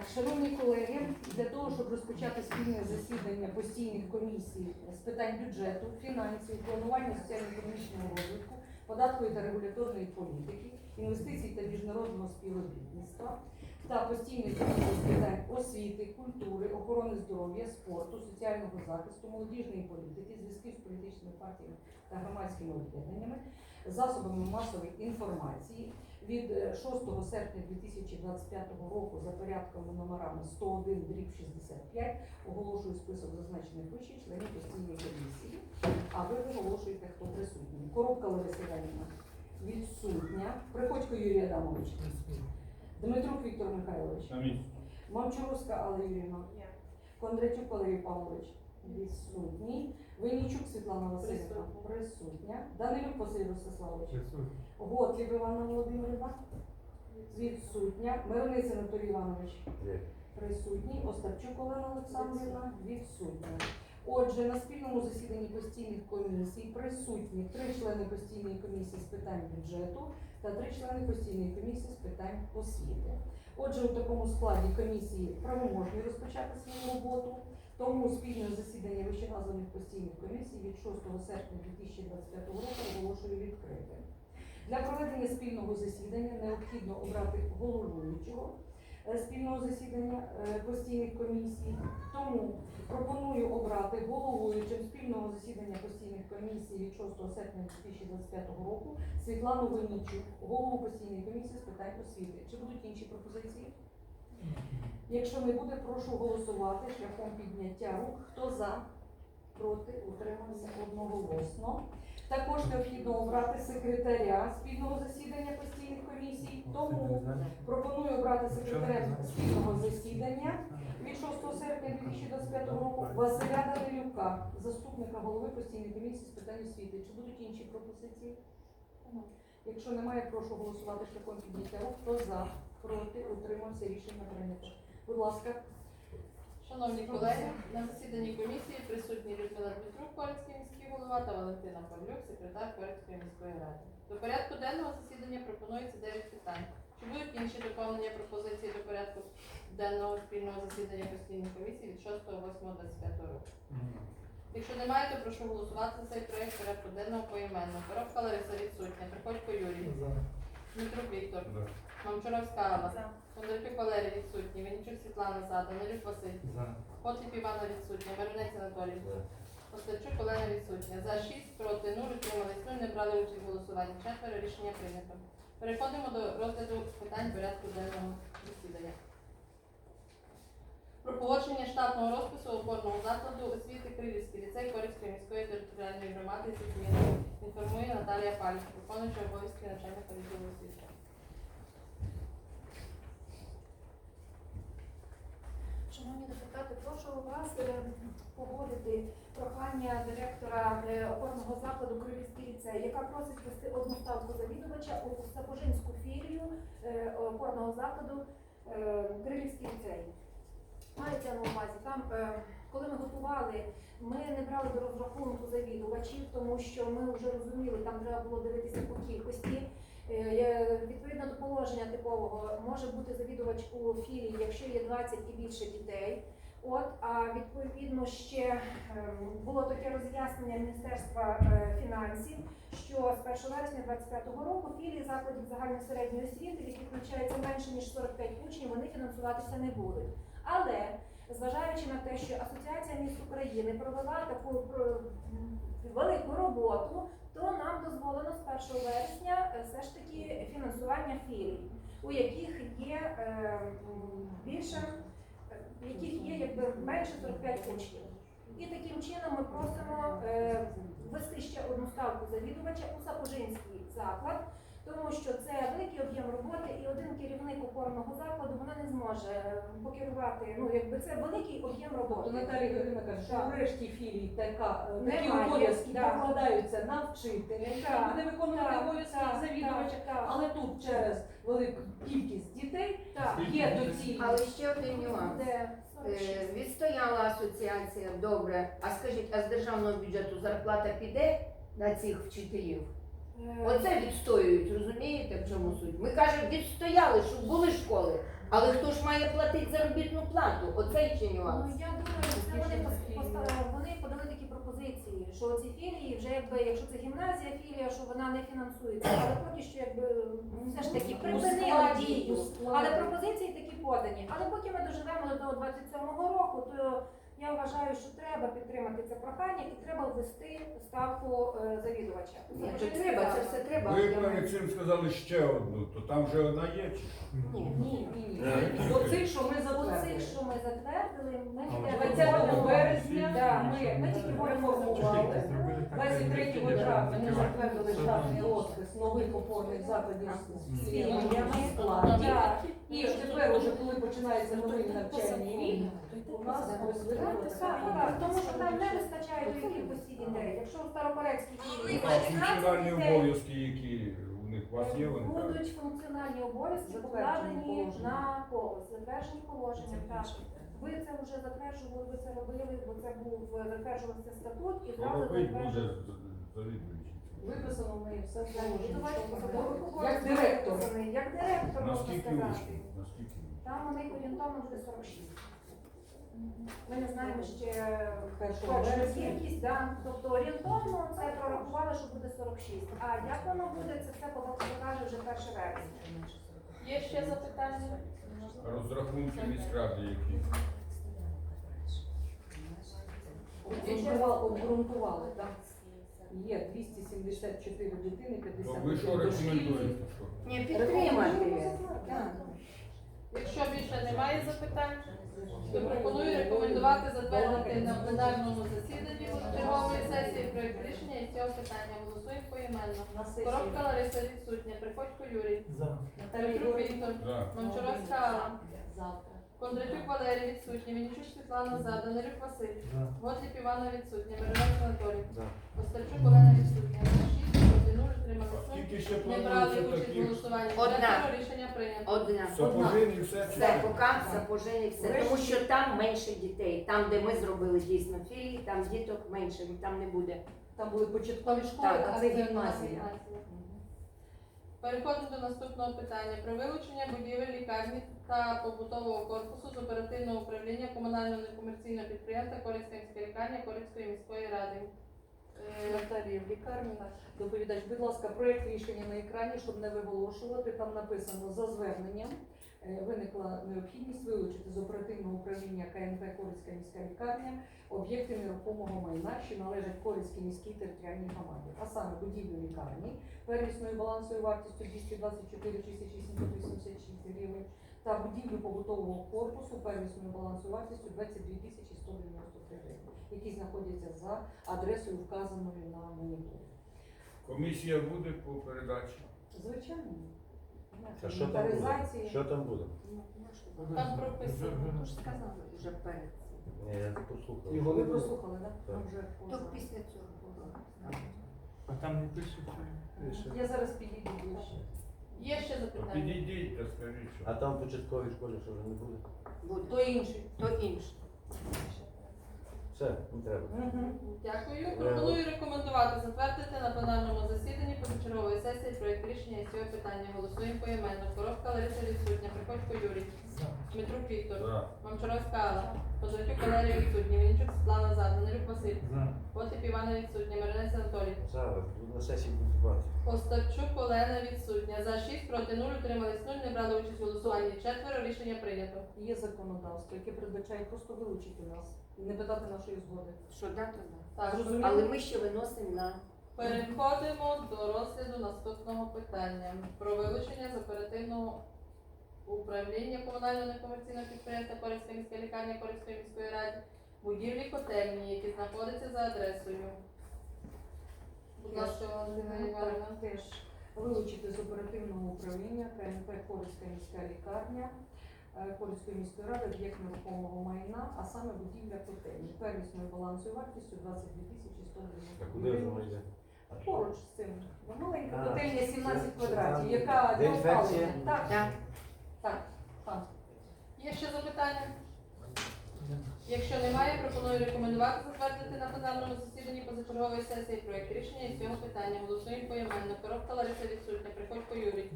Так, шановні колеги, для того, щоб розпочати спільне засідання постійних комісій з питань бюджету, фінансів, планування соціально-економічного розвитку, податкової та регуляторної політики, інвестицій та міжнародного співробітництва та постійних комісій з питань освіти, культури, охорони здоров'я, спорту, соціального захисту, молодіжної політики, зв'язків з політичними партіями та громадськими об'єднаннями, засобами масової інформації від е, 6 серпня 2025 року за порядками номерами 101 дріб 65 оголошую список зазначених вище членів постійної комісії. А ви оголошуєте, хто присутній. Коробка Лариса Іванівна відсутня. Приходько Юрій Адамович. Дмитрук Віктор Михайлович. Мамчуровська Алла Юрівна. Кондратюк Валерій Павлович. Відсутній. Винничук Світлана Васильівна. Присутня. Данилюк Василь Ростиславович. Готліб Івана Володимирівна. Відсутня. Мирониця Анатолій Іванович. Присутній. Остапчук Олена Олександрівна. Відсутня. Отже, на спільному засіданні постійних комісій присутні три члени постійної комісії з питань бюджету та три члени постійної комісії з питань освіти. Отже, у такому складі комісії правоможні розпочати свою роботу. Тому спільне засідання вищеназваних постійних комісій від 6 серпня 2025 року оголошую відкритим. Для проведення спільного засідання необхідно обрати головуючого е, спільного засідання е, постійних комісій. Тому пропоную обрати головуючим спільного засідання постійних комісій від 6 серпня 2025 року Світлану Винничук, голову постійної комісії з питань освіти. Чи будуть інші пропозиції? Якщо не буде, прошу голосувати шляхом підняття рук. Хто за? Проти? Утримався одноголосно. Також необхідно обрати секретаря спільного засідання постійних комісій. Тому пропоную обрати секретаря спільного засідання від 6 серпня 2025 року Василя Данилюка, заступника голови постійної комісії з питань освіти. Чи будуть інші пропозиції? Якщо немає, прошу голосувати шляхом підняття рук. Хто за? Проти? Утримався. Рішення прийнято. Будь ласка. Шановні колеги, на засіданні комісії присутні Людмила Дмитрук, Корецький міський голова та Валентина Павлюк, секретар Корецької міської ради. До порядку денного засідання пропонується 9 питань. Чи будуть інші доповнення пропозиції до порядку денного спільного засідання постійної комісії від 6.08.25 року? Якщо немає, то прошу голосувати за цей проєкт порядку денного поіменно. Коробка Лариса відсутня, Приходько Юрій, Дмитрук Віктор, Мамчуровська Алла, Кондратюк Валерій відсутній, Венічук Світлана Зада, Данилюк Василь, Котліп Івана відсутня, Миронець Анатолій, Остапчук Олена відсутня. За. 6, проти 0, утримались. 0, не брали участь в голосуванні. Четверо. Рішення прийнято. Переходимо до розгляду питань порядку денного засідання. Про погодження штатного розпису опорного закладу освіти Кривівський ліцей Корівської міської територіальної громади зі зміною інформує Наталія Паліч, виконуюча обов'язки начальника відділу освіти. Шановні депутати, прошу вас е, погодити прохання директора е, опорного закладу Кривівський ліцей, яка просить вести одну ставку завідувача у Сапожинську філію е, опорного закладу Кривівський ліцей. Мається на увазі, там, е, коли ми готували, ми не брали до розрахунку завідувачів, тому що ми вже розуміли, там треба було дивитися по кількості. Е, Відповідно до положення типового може бути завідувач у філії, якщо є 20 і більше дітей. От, а відповідно ще ем, було таке роз'яснення Міністерства е, фінансів, що з 1 вересня 2025 року філії закладів загальної середньої освіти, в яких навчається менше ніж 45 учнів, вони фінансуватися не будуть. Але зважаючи на те, що Асоціація міст України провела таку велику роботу, то нам дозволено з 1 вересня е, все ж таки фінансування філій, у яких є е, більше, е, в яких є якби менше 45 учнів. І таким чином ми просимо е, ввести ще одну ставку завідувача у Сапожинський заклад, тому що це великий об'єм роботи, і один керівник опорного закладу вона не зможе е, покерувати. Ну якби це великий об'єм Тобто роботи. Наталія Юрійовна каже, що Так. в філій така, е, такі обов'язки да. покладаються на вчителя, буде виконувати обов'язки завідувача. Але тут через велику кількість дітей є доцільність. Але ще один нюанс. Де Е, Відстояла асоціація добре. А скажіть, а з державного бюджету зарплата піде на цих вчителів? Оце відстоюють, розумієте, в чому суть? Ми кажемо, відстояли, щоб були школи, але хто ж має платити заробітну плату? Оце чи Ну, я думаю, що це вони поставили, вони подали такі пропозиції, що ці філії вже якби, якщо це гімназія філія, що вона не фінансується, але поки що якби все ж таки припинила дію. Але пропозиції такі подані. Але поки ми доживемо до 27-го року, то я вважаю, що треба підтримати це прохання і треба ввести ставку е, завідувача. Ні, то треба, це все треба. Ви перед цим сказали ще одну, то там вже одна є чи? Ні. Ні, ні, ні. Оцих, що ми Оцих, затвердили. що ми затвердили, ми А, йдемо 20 березня Да, ми, ми тільки так, 23 травня ми я- затвердили штатний розпис нових опорних закладів з Ні. філіями складі. Так. І тепер, уже коли починається новий навчальний рік, у нас так, тому що там не вистачає тої кількості дітей. Якщо в А функціональні обов'язки, які у них у вас є, вони? Будуть функціональні обов'язки покладені на когось, затверджені положення. Так. Ви це вже затверджували, ви це робили, бо це був затверджувався статут і зразу завідуючий? Виписано неї все Давайте Як директор. Як директор, можна Наскільки сказати. учнів? Наскільки? Там у них орієнтовно буде 46. Ми не знаємо ще Першого вересня. кількість, да. тобто орієнтовно це прорахували, що буде 46. А як воно буде, це все покаже вже 1 вересня. Є ще запитання? Розрахунки міськради які? Обґрунтували, обґрунтували, так. Є 274 дитини, 50 ви що рекомендуєте? Що? Ні, підтримати. Так. Якщо більше немає запитань, то пропоную рекомендувати затвердити на пленарному засіданні чергової сесії проект рішення із цього питання. Голосуємо поіменно. На. Коробка Лариса відсутня, Приходько Юрій, Ігорівна. Віктор, За. Мамчуровська Алла, Завтра. Кондратюк Валерій відсутня, Вінничук Світлана За, Данилюк Василь, За. Готліп Івана відсутня, Миронець Анатолій. Остарчук Олена відсутня. Утрималися. ще Не брали планується участь в таких голосуванні. Одна. Четверо, рішення прийнято. Одна. сапожин і все? Все, що? поки сапожини, все. Тому що там менше дітей. Там, де ми зробили дійсно філії, там діток менше, там не буде. Там були початкові школи, Так, а це гімназія. Переходимо до наступного питання про вилучення будівель лікарні та побутового корпусу з оперативного управління комунального некомерційного підприємства Корицька міська лікарня Корицької міської ради. Е, Наталія в лікарні. Доповідач, будь ласка, проєкт рішення на екрані, щоб не виголошувати. Там написано за зверненням. е, Виникла необхідність вилучити з оперативного управління КНП Корицька міська лікарня об'єкти нерухомого майна, що належать Корицькій міській територіальній громаді, а саме будівлю лікарні первісною балансовою вартістю 224 886 гривень та будівлю побутового корпусу первісною балансовою вартістю 22 193 гривень, які знаходяться за адресою вказаною на моніторі. Комісія буде по передачі? Звичайно. А що там буде? Інвентаризації. Що там буде? Там прописано. Ну ж сказали вже перед цим. Ні, я послухав. Його Ви прослухали, так? Так. Там вже То поза. після цього було. А там не пишуть. що- Я зараз підійду ближче. Є ще запитання? підійдіть та скажіть, що. А там в початковій школі що вже не буде? Буде. То інший. То інше. Все, не треба. Дякую. Пропоную рекомендувати затвердити на пленарному засіданні позачергової сесії проєкт рішення із цього питання. Голосуємо поіменно. Коробка Лариса відсутня, Приходько Юрій. Дмитрук Віктор, За. Мамчуровська Алла, Кондратюк Валерій відсутня, Вінничук Світлана За, Данилюк Василь, Потип Івана відсутня, Миронець Анатолій, Зараз, на сесії будуть бачити. Остапчук Олена відсутня. За 6 проти 0, утримались 0, не брали участь у голосуванні. Четверо, рішення прийнято. Є законодавство, яке передбачає просто вилучити нас не питати нашої згоди. Що да, то да. Так, Зрозуміло. Але ми ще виносимо на Переходимо до розгляду наступного питання про вилучення з оперативного управління комунального некомерційного підприємства Корицька міська лікарня Корицької міської ради будівлі котельні, які знаходяться за адресою. Будь ласка, Валентина Івановна. Теж вилучити з оперативного управління КНП Корицька міська лікарня е, Корицької міської ради об'єкт нерухомого майна, а саме будівля котельні первісною балансою вартістю 22 тисячі 100 А куди гривень. йде? Поруч з цим. Маленька А, котельня 17 квадратів, яка для опалення. Так, так, так. Є ще запитання? Якщо немає, пропоную рекомендувати затвердити на пленарному засіданні позачергової сесії проект рішення із цього питання. Голосуємо поіменно. Коробка Лариса відсутня, Приходько Юрій.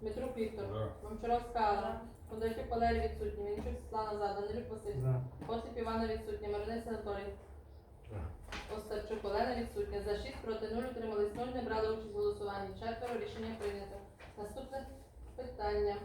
Дмитрук Віктор. Мамчуровська Алла, Кондратюк Валерій відсутній, Вінчук Світлана За, Данилюк Василь. Осип Івана відсутня, Маринець Анатолій. Остапчук Олена відсутня. За 6 проти 0, утримались 0, не брали участь в голосуванні. Четверо рішення прийнято. Наступне питання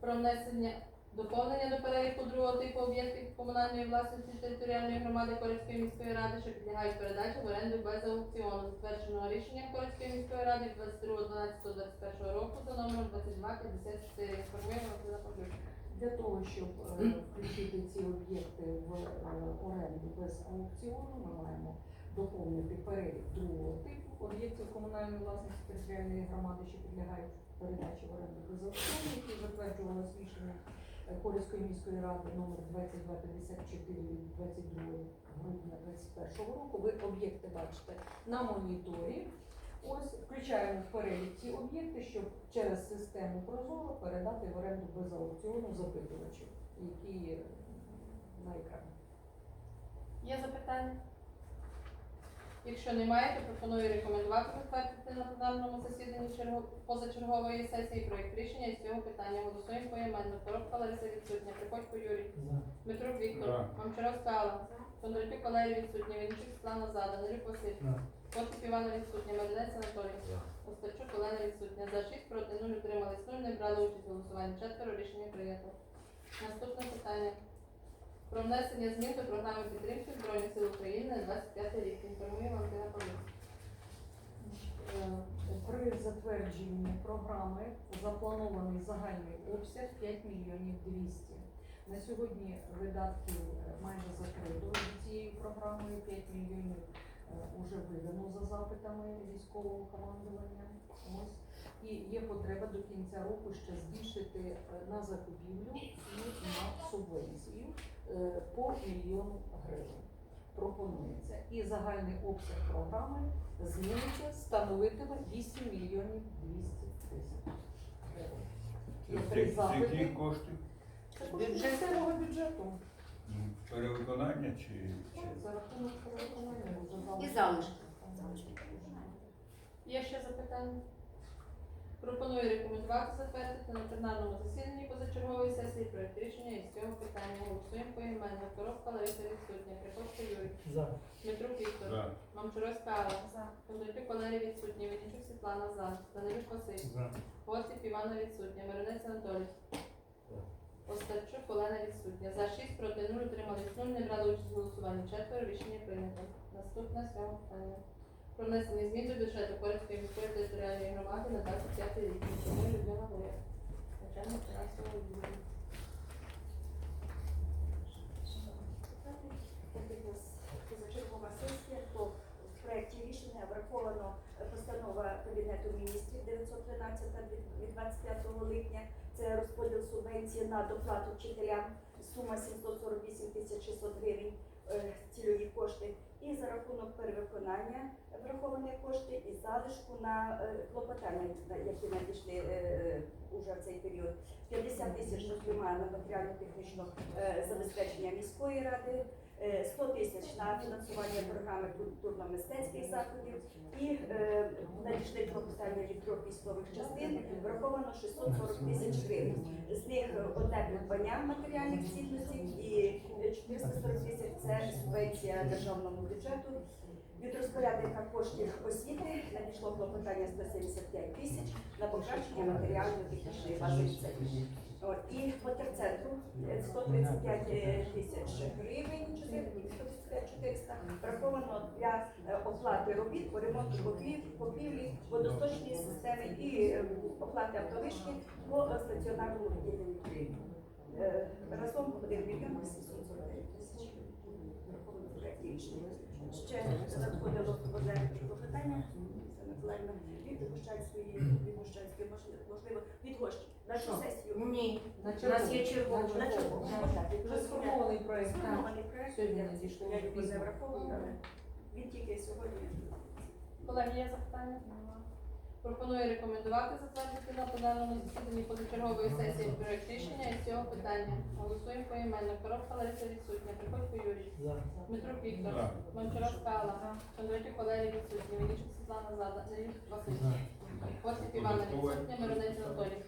про внесення доповнення до переліку другого типу об'єктів комунальної власності територіальної громади Корецької міської ради, що підлягають передачі в оренду без аукціону, затвердженого рішенням Корецької міської ради від 22.12.21 року за номером 2254. Інформує Василя Павлюк. Для того, щоб е, включити ці об'єкти в е, оренду без аукціону, ми маємо доповнити перелік другого типу об'єктів комунальної власності територіальної громади, що підлягають передачі в оренду без аукціону, які затверджувалось рішенням е, міської ради номер 2254 від 22 грудня 2021 року. Ви об'єкти бачите на моніторі. Ось включаємо в перелік ті об'єкти, щоб через систему Прозоро передати в оренду без аукціону запитувачів, які є на екрані. Є запитання? Якщо немає, то пропоную рекомендувати затвердити на пленарному засіданні черго- позачергової сесії проект рішення із цього питання. Голосуємо поіменно. Коробка Лариса відсутня, Приходько Юрій. Дмитрук Віктор, За. Мамчуровська Алла, Кондратюк Валерій відсутня, Вінчук Світлана За, Данилюк Василь, За. Івана відсутня, Маринець Анатолій. Остапчук Олена відсутня. За 6 проти 0 утримались 0, не брали участь в голосуванні. Четверо рішення прийнято. Наступне питання. Про внесення змін до програми підтримки Збройних сил України на 25 рік. Інформує Валентина Павлюк. Е, При затвердженні програми запланований загальний обсяг 5 мільйонів 200. На сьогодні видатки е, майже закрито цією програмою. 5 мільйонів вже видано за запитами військового командування. Ось. І є потреба до кінця року ще збільшити е, на закупівлю і на субвенцію е, по мільйону гривень. Пропонується. І загальний обсяг програми зміниться, становитиме 8 мільйонів 200 тисяч гривень. Є Це три запити. Які кошти? Це кошти місцевого бюджету. Ну, Перевиконання чи, чи За рахунок перевиконання вже І залишки. Є ще запитання? Пропоную рекомендувати затвердити на пленарному засіданні позачергової сесії проект рішення із цього питання. Голосуємо поіменно. Коробка Лариса відсутня, Приходько Юрій, За. Дмитрук Віктор, за. Мамчуровська Алла, Кондратюк Валерій відсутній, Вінничук Світлана За, Данилюк Василь, За. Осип Івана відсутня, Маринець Анатолій. За. Остапчук Олена відсутня. За 6 проти 0 утримались 0, не брали участь в голосуванні. Четверо рішення прийнято. Наступне сьоме питання. Про внесення змін до бюджету Корецької міської територіальної громади на 25 рік. Інформує Людмила Гоя, начальник фінансового відділу. То в проєкті рішення враховано постанова Кабінету міністрів 913 від 25 липня. Це розподіл субвенції на доплату вчителям, сума 748 тисяч 600 гривень, е, цільові кошти. І за рахунок перевиконання враховані кошти і залишку на е, клопотання, які надійшли е, уже в цей період. 50 тисяч, зокрема, на матеріально-технічне е, забезпечення міської ради, е, 100 тисяч на фінансування програми культурно-мистецьких заходів і надійшли клопотання від трьох військових частин, враховано 640 тисяч гривень. З них одне придбання матеріальних цінностей і е, 440 тисяч це субвенція державному бюджету. Від розпорядника коштів освіти надійшло клопотання 175 тисяч на покращення матеріально-технічної бази І по терцентру е, 135 тисяч гривень, 135 400, враховано для е, оплати робіт по ремонту покрів- покрівлі, водосточної системи і е, оплати автовишки по стаціонарному відділенню. Е, Разом 1 мільйон 849 тисяч. Ще надходило питання, від Гущанської, від Гущанської, можливо, можливо, від Гощі. На цю Що? сесію. Ні. На У нас є черговий. На чергову. Вже сформований проєкт. Сформований проект, Сьогодні я- надійшло я його не але він тільки сьогодні. Колеги, є запитання? Пропоную рекомендувати затвердити на пленарному засіданні позачергової сесії проект рішення із цього питання. Голосуємо поіменно. Коробка Лариса відсутня. Приходько Юрій. За. Дмитрук Віктор. За. Мончаров Кала. Кондратюк Валерій відсутня. Вінничук Світлана Зада. Нелюк Василь. За. Івана відсутня. Миронець Анатолій.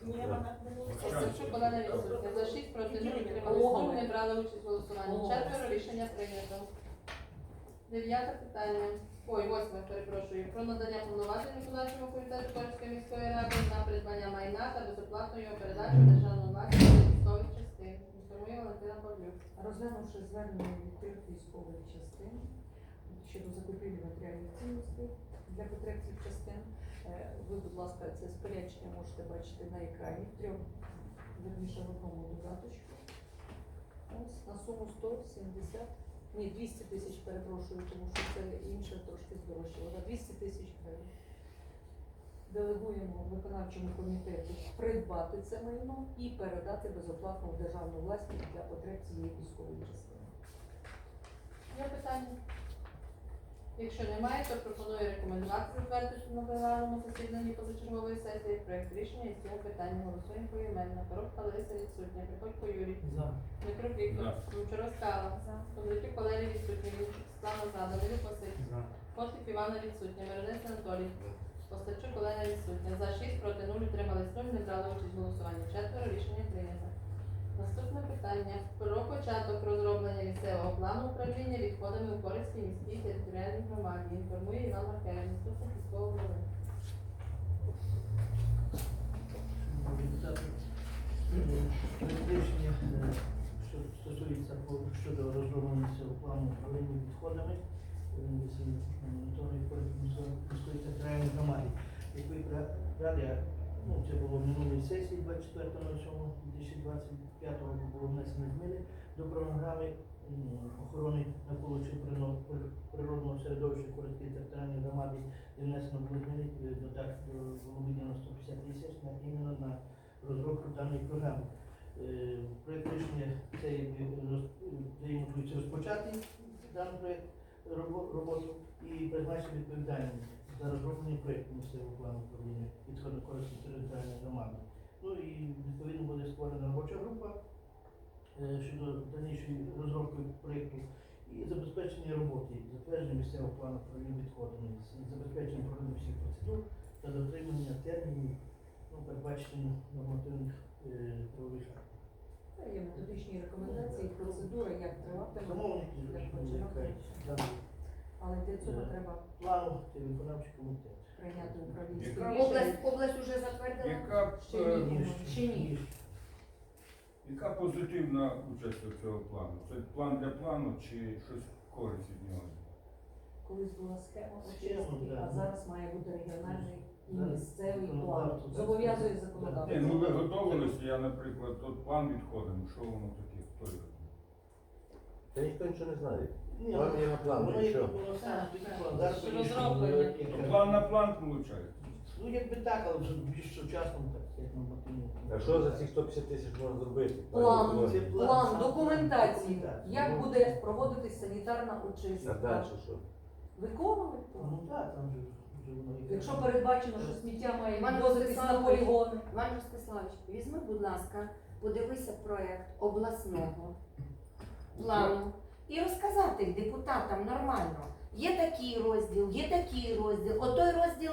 Остапчук Олена відсутня. За 6 проти 0 утримались 0, не брали участь в голосуванні. Четверо рішення прийнято. Дев'яте питання. Ой, восьме, перепрошую. Про надання повноважень виконавчому комітету Корської міської ради на придбання майна та безоплатну його передачу в державну власність військових частин. Інформує Валентина Павлюк. Розглянувши звернення від трьох військових частин щодо закупівлі матеріальних цінностей для потреб цих частин, е, ви, будь ласка, це спорядження можете бачити на екрані трьох, верніше в одному додаточку. Ось на суму 170, ні, 200 тисяч, перепрошую, тому що це інше трошки здорожчало, на 200 тисяч гривень. Делегуємо виконавчому комітету придбати це майно і передати безоплатно в державну власність для потреб цієї військової частини. Є питання? Якщо немає, то пропоную рекомендувати затвердити на пленарному засіданні позачергової сесії проект рішення із цього питання. Голосуємо поіменно. Коробка Лариса відсутня. Приходько Юрій. За. Дмитро Віктор. За. Гончаров Скала. Кондратюк Валерій відсутня. Вінчук Світлана Зада. Нелюк Василь. За. Котик Івана відсутня. Миронець Анатолій. Остачук Олена відсутня. За 6 проти 0 утримались 0, не брали участь в голосуванні. Четверо рішення прийнято. Наступне питання про початок розроблення місцевого плану управління відходами у Корицькій міській територіальній громаді. Інформує Іван Маркевич, заступник міського голови. Рішення, е, що стосується щодо розроблення цього плану управління відходами моніторної міської територіальної громади. Як ви пригадали, ну, це було в минулій сесії 24.07.2025 року було внесено зміни до програми охорони навколишнього природного середовища Коротської територіальної громади, де внесено було зміни е, е, було виділено 150 тисяч іменно на розробку даної програми. Е, Проект рішення це якби роз- де йому плюється розпочати даний проект робо- роботу і призначити відповідальність за розроблення проєкту місцевого плану управління відходно користі територіальної громади. Ну і відповідно буде створена робоча група е, щодо дальнішої розробки проєкту і забезпечення роботи, затвердження місцевого плану управління відходами, забезпечення проведення всіх процедур та дотримання термінів ну, передбачення нормативних е, правових актів. Є методичні рекомендації, процедура, як триватиме, Замовники як Але для цього Е. треба плану це виконавчий комітет. прийняти управлінське Область, область уже затвердила? Яка, Ще ні. Ще ні. яка позитивна участь у цього плану? Це план для плану чи щось користь від нього? Колись була схема Схема, очистки, а зараз має бути регіональний і місцевий план. Зобов'язує законодавство. ну ви готовилися, я, наприклад, от план відходимо, що воно таке, хто його? Та ніхто нічого не знає. Ні, План є на план, воно і як що? було саме, Так, план. Зараз Що розроблення. на план виходить. Ну якби так, але вже більш сучасно, так як нормативно. А що за ці 150 тисяч можна зробити? План. Пані Це Володя? План документації, як Ну, буде проводитись санітарна А очистка. далі що? Виконувати план. Ну так, там же вже воно і- Якщо передбачено, що сміття має відвозитись на полігони. Іван Ростиславович, візьми, будь ласка, подивися проект обласного плану і розказати депутатам нормально. Є такий розділ, є такий розділ, отой розділ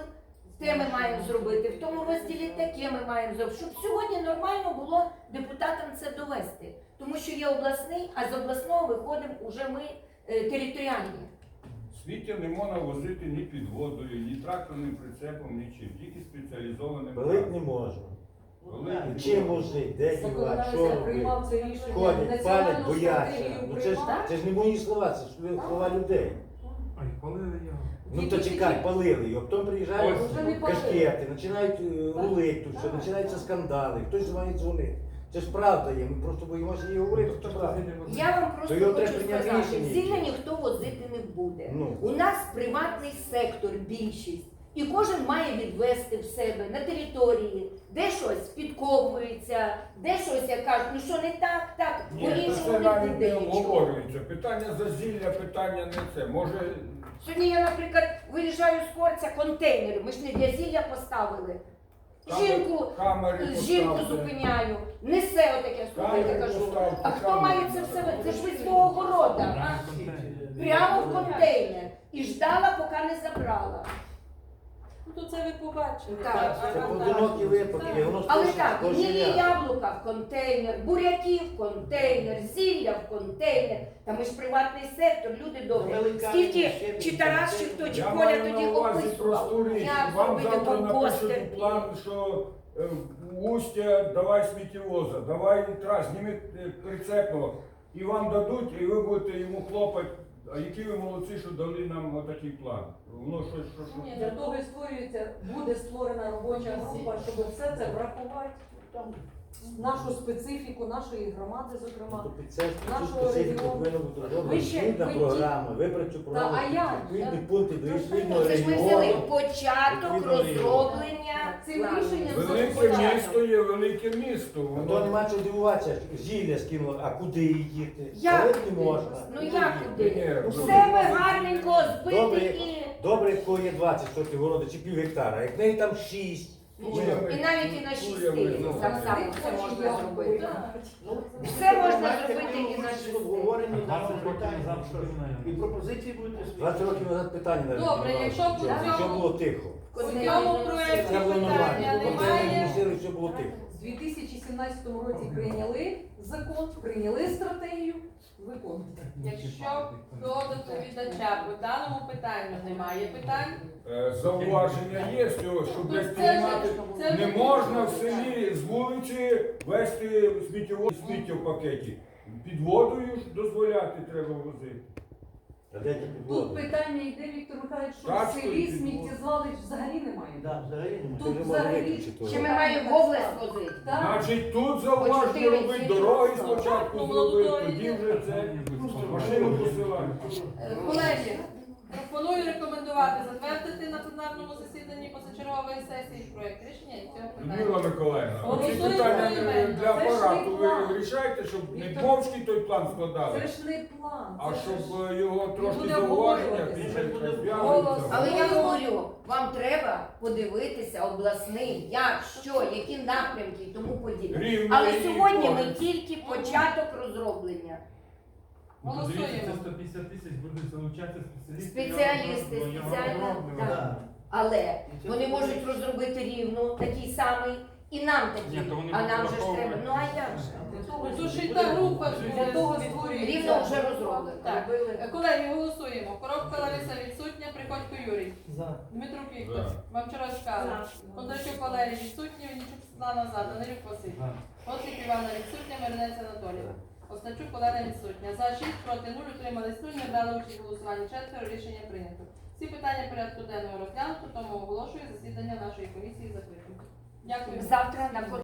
те ми маємо зробити, в тому розділі таке ми маємо зробити. Щоб сьогодні нормально було депутатам це довести. Тому що є обласний, а з обласного виходимо уже ми е, територіальні. Сміття не можна возити ні під водою, ні тракторним прицепом, нічим, тільки спеціалізованим. Палить не можна. Чим возить, де дівати, що робити? Ходять, палять, бояться. Ну це ж, це ж не мої слова, це ж слова людей. Ой, палили його. Ну то чекай, палили його, потім приїжджають Вже не палили. кашкети, починають е, рулити тут, все, починаються скандали, хтось звонить дзвонить. Це ж правда є, ми просто боїмося її говорити, Хто правда. тоді не возить? Я вам То просто його хочу треба прийняти сказати, рішення. зілля ніхто возити не буде. Ну. У нас приватний сектор більшість, і кожен має відвести в себе на території, де щось підкопується, де щось як кажуть, ну що не так, так, Ні, то по-іншому не навіть буде не нічого. обговорюється. Питання зазілля, питання не це. Може Сьогодні я, наприклад, виїжджаю з корця контейнери. Ми ж не для зілля поставили. Жінку, Камери жінку поставте. зупиняю, несе отаке, слухайте, Камери кажу. поставте, А хто камери має це все? Це ж ви свого города. Прямо в контейнер. І ждала, поки не забрала. Ну, то це ви побачили. Так. Це поодинокі випадки, воно Але так, ні ряд. яблука в контейнер, буряки в контейнер, зілля в контейнер. Та ми ж приватний сектор, люди добрі. Велика Скільки ще чи Тарас, чи хто, чи Я Коля маю тоді на увазі описував, річ. як Вам зробити завтра компостер. напишуть план, що е, Устя давай сміттєвоза, давай трас, зніми е, прицепного. І вам дадуть, і ви будете йому хлопати. А які ви молодці, що дали нам отакий план. Воно щось, що, що. Ні, Для того і створюється, буде створена робоча група, щоб все це врахувати. Нашу специфіку нашої громади, зокрема. Тобто під це Нашого специфіку регіону. повинна бути Ви ще- відповідна ви ті- програма, вибрати програму, а як? відповідні пункти до відповідного Це ж ми взяли регіону. початок розроблення. Цим плану. рішенням Велике місто є велике місто. То Воно нема чого дивуватися, зілля скинуло, а куди їхати? Як Говорити не можна. Ну як куди? ні, Все ми гарненько збити і. Добре, коли є 20 сотих городу чи пів гектара, як в неї там 6. І навіть і на шести Ну, так само все можна зробити. Ну, Все можна зробити і на ви шести. обговорені на 20 років питання. назад І пропозиції будете 20 років назад питання навіть Добре, якщо Що- в Що цьому- було тихо. У цьому проєкті Це було питання немає. вносили, все було тихо. В 2017 році прийняли закон, прийняли стратегію, виконуйте. Якщо до доповідача по даному питанню немає питань, Е, Зауваження є з цього, що це приймати. ж це Не можна в селі з вулиці вести сміттєво сміття в пакеті. Під водою ж дозволяти треба возити. Тут питання йде, Віктор Михайлович, що Так, в селі стоїть сміттєзвалищ взагалі немає. Да, взагалі немає. Тут взагалі- виключити. Чи ми маємо в область возити? Так. Значить, тут зауваження чотири робити, ці- дороги спочатку зробити, тоді вже це машину посилають. Е, Колеги, пропоную рекомендувати затвердити на пленарному засіданні позачергової сесії проект рішення і цього питання. Людмила Миколаївна, ці Голосуємо питання поіменно. для Це ж апарату план. ви рішаєте, щоб не Віктор- мовчки той план складали, Це ж не план. а це ж- щоб е, його трошки буде зауваження обговорюватися. після Буде. Але я говорю, вам треба подивитися обласний, як, що, які напрямки і тому подібне. Рівно Але сьогодні ми тільки початок розроблення. Голосуємо. Це 150 тисяч будуть залучати спеціалісти. Спеціалісти, спеціально, так. Да. Але І вони можуть розробити рівно такий самий, і нам такий. Ні, то вони А нам же ж треба. Ну а як же? Ну, і та група Для того створюється. Рівно вже розроблено. Так. Е, Колеги, голосуємо. Коробка Лариса відсутня, Приходько Юрій. За. Дмитрук Віктор. За. Мамчарашка. Кондрачук Валерій відсутній, Вінничук Світлана за. Данилюк Василь. Оцик Івана відсутня, Маринець Анатоліївна. Остачук Олена відсутня. За 6, проти 0, утримались 0, не брали участь в голосуванні четверо, рішення прийнято. Всі питання порядку денного розглянуто, тому оголошую засідання нашої комісії закритим. Дякую. Завтра на